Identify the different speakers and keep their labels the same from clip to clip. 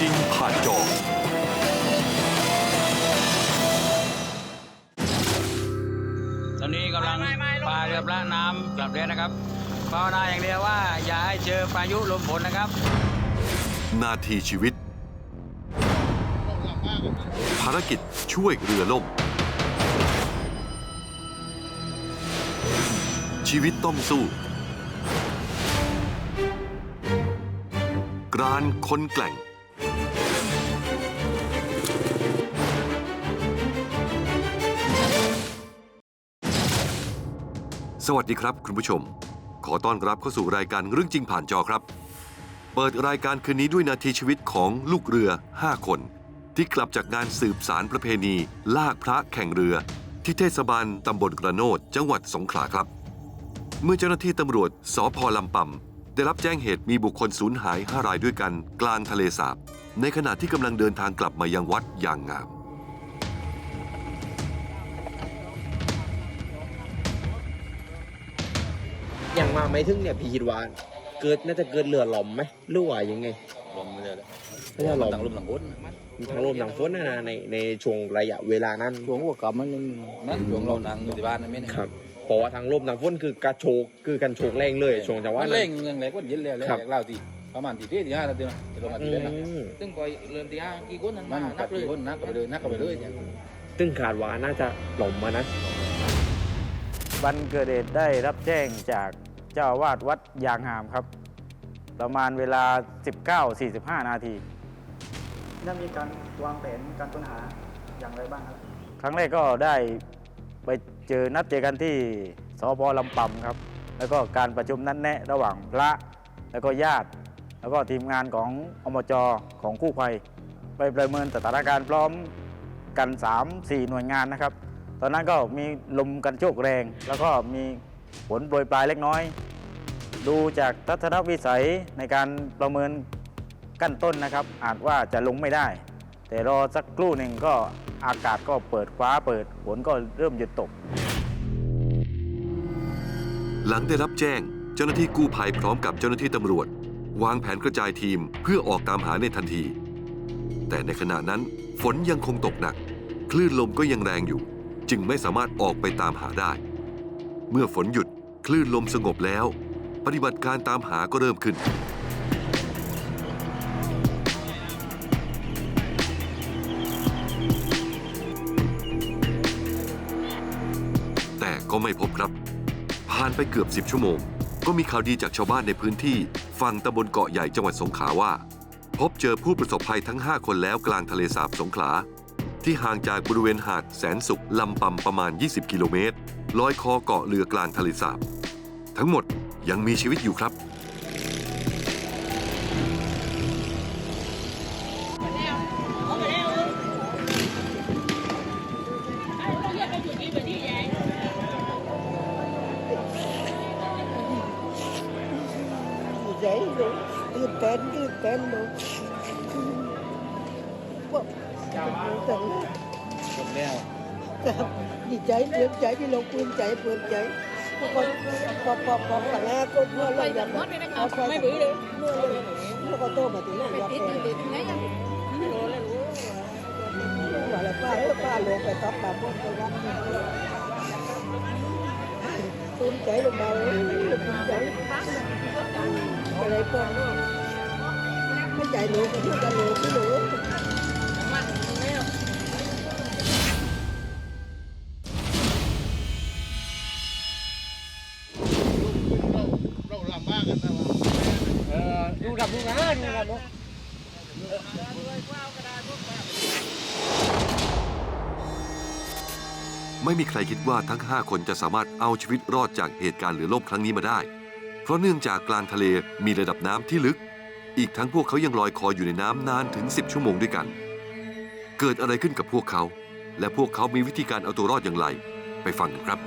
Speaker 1: จริงผ่านจอ
Speaker 2: ตอนนี้กำลังพายเรือพระน้ำกลับเรือนะครับภาวนาอย่างเดียวว่า อย่าให้เจอพายุลมฝนนะครับ
Speaker 1: นาทีชีวิต ภารกิจช่วยเรือล่ม ชีวิตต้องสู้กรานคนแกล่ง สวัสดีครับ คุณผู้ชม ขอต้อนรับเข้าสู่รายการเรื่องจริงผ่านจอครับ เปิดรายการคืนนี้ด้วยนาทีชีวิตของลูกเรือ 5 คน ที่กลับจากงานสืบสารประเพณี ลากพระแข่งเรือ ที่เทศบาลตำบลกระโนดจังหวัดสงขลาครับ เมื่อเจ้าหน้าที่ตำรวจสพลำปำได้รับแจ้งเหตุมีบุคคลสูญหาย 5 รายด้วยกัน กลางทะเลสาบในขณะที่กำลังเดินทางกลับมายังวัดอย่างงาม
Speaker 3: อย่างมาไม่ถึงเนี่ยพี่คิดว่าเกิดน่าจะเกิดเรือหลอมไหมหรือว่ายังไง
Speaker 2: ลมเลย
Speaker 3: ไม่ใช่หลอม
Speaker 2: ต่างลมต่างฝน
Speaker 3: ทางลมทางฝนนะนะในในช่วงระยะเวลานั้น
Speaker 2: ช่วงหัวกลับมันยังนั่นช่วงเรานั่งอยู่ที่บ้านนั่นไม่เนี่ย
Speaker 3: ครับเพราะว่าทางลมทางฝนคือกระโชกคือกันโชกแรงเลยช่วงจังหวะ
Speaker 2: มัน
Speaker 3: นั้
Speaker 2: เร่ง
Speaker 3: น
Speaker 2: ยังไงก็เย็นเลยเลย
Speaker 3: ครับ
Speaker 2: เล่าทีประมาณตีเที่ยตีห้านาทีนะจะลงมา
Speaker 3: อื
Speaker 2: ตีเล่นนะ
Speaker 3: ม
Speaker 4: ซึ่งพอเริ่มตีห้ากี่คนนั้น
Speaker 2: มั
Speaker 4: มานนั
Speaker 2: กั
Speaker 4: บ
Speaker 2: ด
Speaker 4: เลย
Speaker 2: คนนักก็ไปเลยนักก็ไปเลยเนี่ย
Speaker 3: ซึ่งขาดว่าน่าจะหลอมมานะ
Speaker 5: วันเกิดเหตุได้รับแจ้งจากเจ้าอาวาดวัดยางหามครับ ประมาณเวลา 19.45 นาที
Speaker 6: ได้มีการวางแผนการค้นหาอย่างไรบ้างครับ
Speaker 5: ครั้งแรกก็ได้ไปเจอนัดเจอกันที่สพลำปำครับ แล้วก็การประชุมนัดแนะระหว่างพระ แล้วก็ญาติ แล้วก็ทีมงานของอมจของกู้ภัย ไปประเมินสถานการณ์พร้อมกัน 3-4 หน่วยงานนะครับ ตอนนั้นก็มีลมกันโชกแรง แล้วก็มีฝนโปรยปลายเล็กน้อย ดูจากทัศนวิสัยในการประเมินกั้นต้นนะครับ อาจว่าจะลงไม่ได้ แต่รอสักครู่หนึ่งก็อากาศก็เปิดฟ้าเปิดฝนก็เริ่มหยุดตก
Speaker 1: หลังได้รับแจ้งเจ้าหน้าที่กู้ภัยพร้อมกับเจ้าหน้าที่ตำรวจ วางแผนกระจายทีมเพื่อออกตามหาในทันที แต่ในขณะนั้นฝนยังคงตกหนัก คลื่นลมก็ยังแรงอยู่ จึงไม่สามารถออกไปตามหาได้ เมื่อฝนหยุดคลื่นลมสงบแล้ว ปฏิบัติการตามหาก็เริ่มขึ้น แต่ก็ไม่พบครับ ผ่านไปเกือบ 10 ชั่วโมง ก็มีข่าวดีจากชาวบ้านในพื้นที่ฝั่งตำบลเกาะใหญ่จังหวัดสงขลาว่า พบเจอผู้ประสบภัยทั้ง 5 คนแล้วกลางทะเลสาบสงขลา ที่ห่างจากบริเวณหาดแสนสุขลำปำประมาณ 20 กิโลเมตร ลอยคอเกาะเรือกลางทะเลสาบ ทั้งหมดยังมีชีวิตอยู่ครับ
Speaker 7: ดีใจลูกตื่น แต่
Speaker 2: จบแล้ว
Speaker 7: ดีใจเปลี่ยนใจที่เราปลื้มใจเปลี่ยนใจพอพอพอพอขันแรกก็เมื่อเราอยากไม่บื้อเลยเมื่อเลยเมื่อก็โตมาถึงเราอยากเป็นว่าแล้วป้าเออป้าลงไปท็อปแบบพวกไปวัดปลื้มใจลงมาเลยปลื้มใจอะไรก็ไม่ใจหนูก็ช่วยกันหนูพี่หนู
Speaker 1: ไม่มีใครคิดว่าทั้ง 5 คนจะสามารถเอาชีวิตรอดจากเหตุการณ์เรือล่มครั้งนี้มาได้ เพราะเนื่องจากกลางทะเลมีระดับน้ำที่ลึก อีกทั้งพวกเขายังลอยคออยู่ในน้ำนานถึง 10 ชั่วโมงด้วยกัน เกิดอะไรขึ้นกับพวกเขา และพวกเขามีวิธีการเอาตัวรอดอย่างไร ไปฟังกันครับ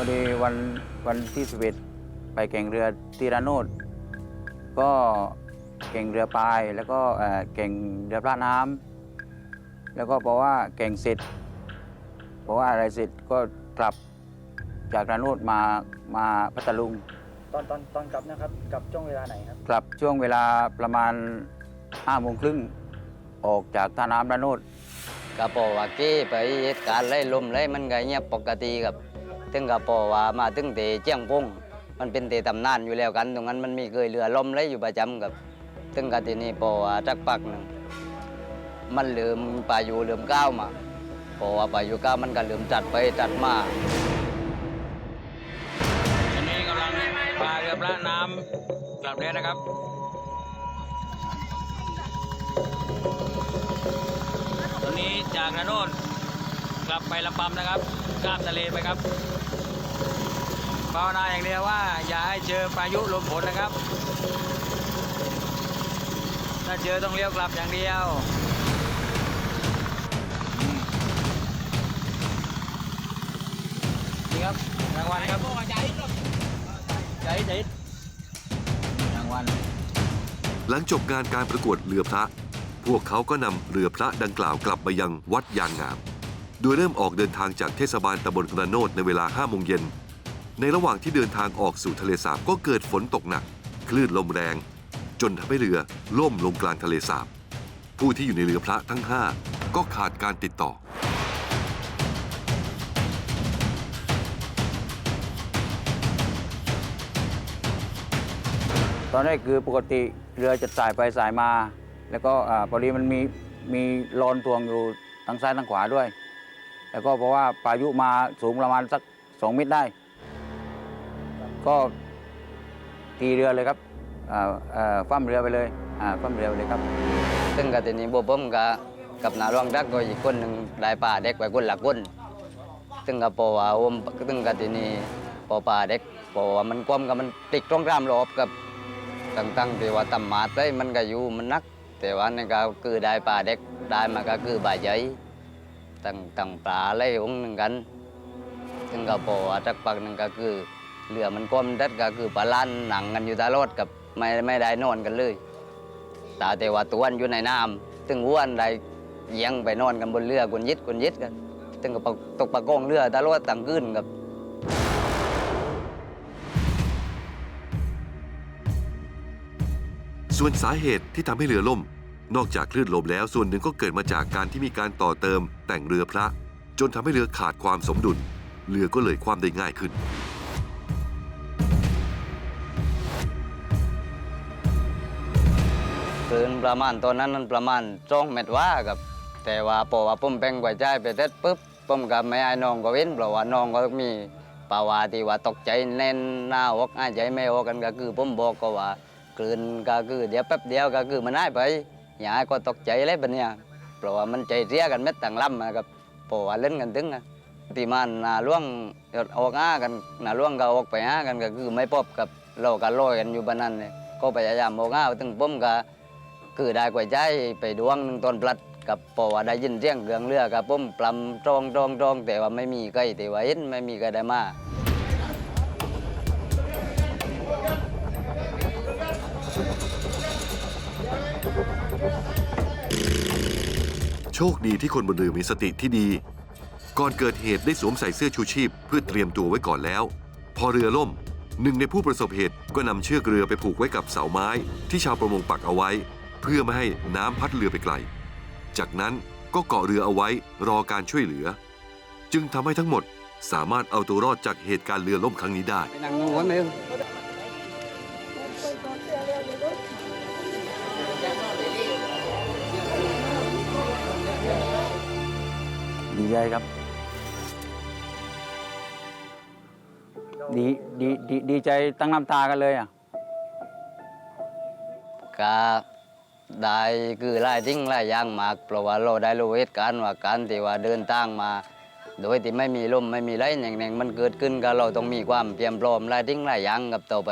Speaker 8: อดีวันวันที่11ไปแข่งเรือตีระโนดก็แข่งเรือพายแล้วก็เอ่อแข่งเรือพระน้ำแล้วก็เพราะว่าแข่งเสร็จเพราะว่าอะไรเสร็จก็กลับจากระโนดมามาพัทลุง
Speaker 6: ตอนตอนตอนกลับนะครับกลับช่วงเวลาไหนครับ
Speaker 8: กลับช่วงเวลาประมาณห้าโมงครึ่งออกจากท่าน้ำระโนด
Speaker 9: ก็พอว่าเก้ไปเหตุการณ์ไล่ลมไล่มันก็เงียบปกติครับ ถึงก็พอว่ามาถึงเตเจียงพงมันเป็นเตตำนานอยู่แล้วกัน ตรงนั้นมันมีเคยเรือล่มไล่อยู่ประจำครับถึงก็ทีนี้พอว่าจักปักหนึ่งมันเริ่มปายุเริ่มก้าวมาพอว่าปายุก้าวมันก็เริ่มจัดไปจัดมา
Speaker 10: ตอนนี้กำลังพาเรือพระน้ำกลับเรือนะครับตอนนี้จากระโนด กลับไปลำปำนะครับข้ามทะเลไปครับภาวนาอย่างเดียวว่า อย่าให้เจอพายุลมฝนนะครับ ถ้าเจอต้องเลี้ยวกลับอย่างเดียวนี่ครับรางวัลครับใจใจรางวัล
Speaker 1: หลังจบงานการประกวดเรือพระ พวกเขาก็นำเรือพระดังกล่าวกลับไปยังวัดยางงาม โดยเริ่มออกเดินทางจากเทศบาลตำบลกระโนดในเวลา5โมงเย็น ในระหว่างที่เดินทางออกสู่ทะเลสาบก็เกิดฝนตกหนัก คลื่นลมแรง จนทำให้เรือล่มลงกลางทะเลสาบ ผู้ที่อยู่ในเรือพระทั้ง 5 ก็ขาดการติดต่อ
Speaker 8: ตอนแรกคือปกติเรือจะสายไปสายมา แล้วก็อาพอดีมันมีมีลอนทวงอยู่ทั้งซ้ายทั้งขวาด้วย แล้วก็เพราะว่าพายุมาสูงประมาณสักสองเมตรได้ ก็ตีเรือเลยครับอ่าอ่าคว่ำเรือไปเลยอ่าคว่ำเรือไปเลยครับ
Speaker 9: ซึ่งก็ทีนี้พวกผมก็กับนาร่วงดักก็อีกคนหนึ่งได้ป่าเด็กไปคนหละคนซึ่งก็พอว่าอมซึ่งก็ทีนี้พอป่าเด็กพอว่ามันคว่ำกับมันติดตรงกลามรอบกับตั้งๆที่ว่าตำมาดเลยมันก็อยู่มันนัก แต่ว่านี่ก็คือได้ป่าเด็กได้มาก็คือบ่าใหญ่ ตั้งตั้งปลาไล่องหนึ่งกันซึ่งก็พอว่าสักพักหนึ่งก็คือเรือมันคว่ำดัดก็คือปลาล้านหนังกันอยู่ตลอดกับไม่ไม่ได้นอนกันเลยตาแต่ว่าตัวอันอยู่ในน้ำตึงอ้วนได้เยียงไปนอนกันบนเรือกุนยิดกุนยิดกันตึงกับตกปลากองเรือตลอดตั้งคืนกับ
Speaker 1: ส่วนสาเหตุที่ทำให้เรือล่ม นอกจากคลื่นลมแล้วส่วนหนึ่งก็เกิดมาจากการที่มีการต่อเติม แต่งเรือพระ จนทำให้เรือขาดความสมดุล เรือก็เลยคว่ำได้ง่ายขึ้น
Speaker 9: คลื่นประมาณตอนนั้นนั้นประมาณสองเมตรว่ากับ แต่ว่าพอว่าผมแปลงกว่าใจไปเสร็จปุ๊บผมกับแม่ไอ้น้องก็เว้นเพราะว่าน้องก็มีภาวะที่ว่าตกใจแน่นหน้าอกหาใจไม่ออกกันก็คือผมบอกก็ว่าคลื่นก็คือเดี๋ยวแป๊บเดียวก็คือมันหายไป ย่าให้ก็ตกใจเลยบัดเนี้ยเพราะว่ามันใจเสียกันเม็ดต่างลำนะครับเพราะว่าเล่นกันถึงอะที่มันหนาล่วงออกอ้ากันหนาล่วงก็ออกไปอ้ากันก็คือไม่พบกับเราก็ลอยกันอยู่บนนั้นเลยก็พยายามออกอ้าถึงผมก็คือได้กว่าใจไปดวงหนึ่งตอนปลัดกับเพอว่าได้ยินเสียงเรืองเรือกับผมปลำตรองตรองตรองแต่ว่าไม่มีใครแต่ว่าเห็นไม่มีใครได้มา
Speaker 1: ชคดีที่คนบนเรือมีสติที่ดี ก่อนเกิดเหตุได้สวมใส่เสื้อชูชีพ เพื่อเตรียมตัวไว้ก่อนแล้ว พอเรือล่ม หนึ่งในผู้ประสบเหตุก็นำเชือกเรือไปผูกไว้กับเสาไม้ ที่ชาวประมงปักเอาไว้ เพื่อไม่ให้น้ำพัดเรือไปไกล จากนั้นก็เกาะเรือเอาไว้รอการช่วยเหลือ จึงทำให้ทั้งหมดสามารถเอาตัวรอดจากเหตุการณ์เรือล่มครั้งนี้ได้
Speaker 8: ดีใจครับ ดีดีดีดีใจตั้งน้ำตากันเลยอะ
Speaker 9: ก็ได้คือไล่ทิ้งไล่ยางมากเพราะว่าเราได้รู้เหตุการณ์ว่าการที่ว่าเดินทางมา โดยที่ไม่มีลมไม่มีไรอย่างหนึ่งมันเกิดขึ้นก็เราต้องมีความเตรียมพร้อมไล่ทิ้งไล่ยางกับต่อไป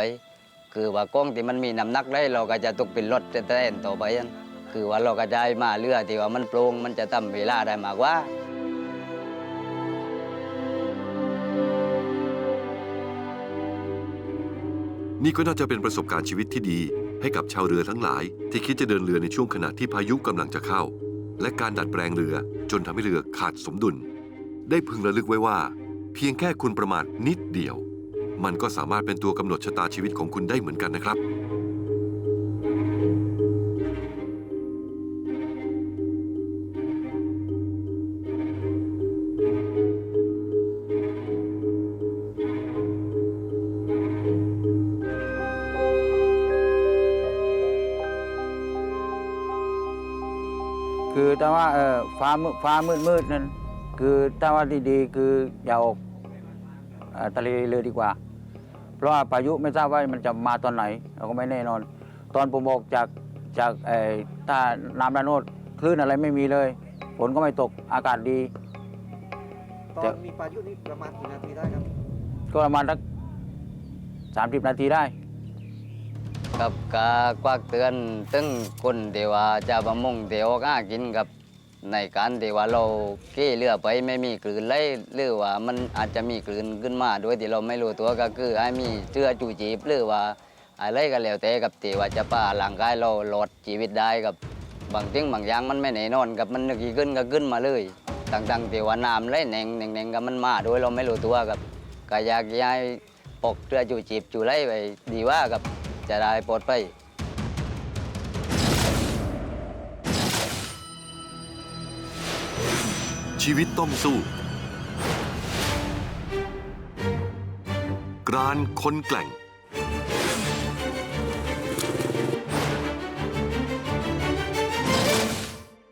Speaker 9: คือว่ากล้องที่มันมีน้ำหนักได้เราก็จะตกเป็นรถแต้นต่อไปนั่นคือว่าเราก็จะให้มาเรือที่ว่ามันโปร่งมันจะทำเวลาได้มากกว่า
Speaker 1: นี่ก็น่าจะเป็นประสบการณ์ชีวิตที่ดีให้กับชาวเรือทั้งหลาย ที่คิดจะเดินเรือในช่วงขณะที่พายุกำลังจะเข้า และการดัดแปลงเรือจนทำให้เรือขาดสมดุล ได้พึงระลึกไว้ว่า เพียงแค่คุณประมาทนิดเดียว มันก็สามารถเป็นตัวกำหนดชะตาชีวิตของคุณได้เหมือนกันนะครับ
Speaker 8: แต่ว่าเออฟ้ามืดฟ้ามืดมืดนั่นคือถ้าว่าดีๆคืออย่าออกเอ่อทะเลเลยดีกว่า เพราะว่าพายุไม่ทราบว่ามันจะมาตอนไหน เราก็ไม่แน่นอน ตอนผมบอกจากจากไอ้ถ้าน้ำระโนดคลื่นอะไรไม่มีเลยฝนก็ไม่ตกอากาศดี
Speaker 3: ตอนมีพายุนี่ประมาณกี่นาทีได้ครับ
Speaker 8: ก็ประมาณสักสามสิบนาทีได้
Speaker 9: กับกากวักเตือนตึงคนเดียวว่าจะประมงเดียวก้ากินกับในการที่ว่าเราเกี้เรือไปไม่มีกลืนเลยหรือว่ามันอาจจะมีกลืนขึ้นมาโดยที่เราไม่รู้ตัวก็คือให้มีเชื้อจูจีบหรือว่าอะไรก็แล้วแต่กับที่ว่าจะป้าหลังกายเราหลอดชีวิตได้กับบางทิ้งบางอย่างมันไม่แน่นอนกับมันนึกอีกขึ้นก็ขึ้นมาเลยต่างๆที่ว่าน้ำไลแหน่งแหน่งแหน่งกับมันมาโดยเราไม่รู้ตัวกับก็อยากย้ายปกเรือจูจีบจูไล่ไปดีว่ากับ จะได้ปลอดไป
Speaker 1: ชีวิตต้องสู้ กรานคนแกล่ง